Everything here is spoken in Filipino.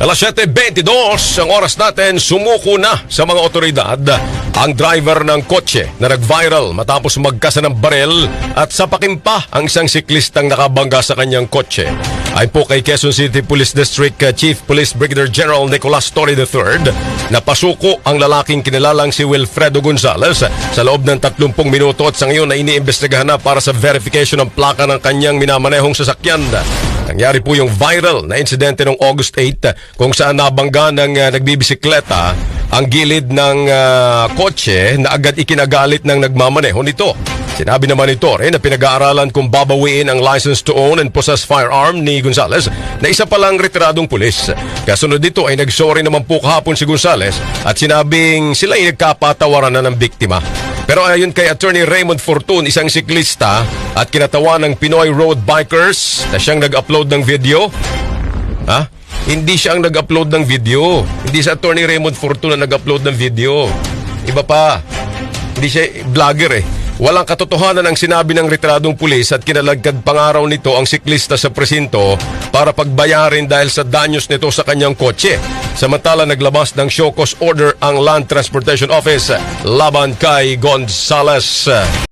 Alas 7.22, ang oras natin, sumuko na sa mga otoridad ang driver ng kotse na nag-viral matapos magkasa ng barel at sapakin pa ang isang siklistang nakabangga sa kanyang kotse. Ay po kay Quezon City Police District uh, Chief Police Brigadier General Nicolas Torre III na pasuko ang lalaking kinilalang si Wilfredo Gonzales sa loob ng 30 minuto at sa ngayon ay iniimbestigahan na para sa verification ng plaka ng kanyang minamanehong sasakyan. Nangyari po yung viral na insidente noong August 8 kung saan nabangga ng uh, nagbibisikleta ang gilid ng uh, kotse na agad ikinagalit ng nagmamaneho nito. Sinabi naman ni Torre na pinag-aaralan kung babawiin ang license to own and possess firearm ni Gonzales na isa palang retiradong pulis. Kasunod dito ay nagsorry naman po kahapon si Gonzales at sinabing sila ay nagkapatawaran na ng biktima. Pero ayon kay Attorney Raymond Fortun, isang siklista at kinatawan ng Pinoy Road Bikers na siyang nag-upload ng video, Ha? Hindi siya ang nag-upload ng video. Hindi sa Attorney Raymond Fortuna nag-upload ng video. Iba pa. Hindi siya vlogger eh. Walang katotohanan ang sinabi ng retiradong pulis at kinalagkad pangaraw nito ang siklista sa presinto para pagbayarin dahil sa danyos nito sa kanyang kotse. Samantala naglabas ng show cause order ang Land Transportation Office laban kay Gonzales.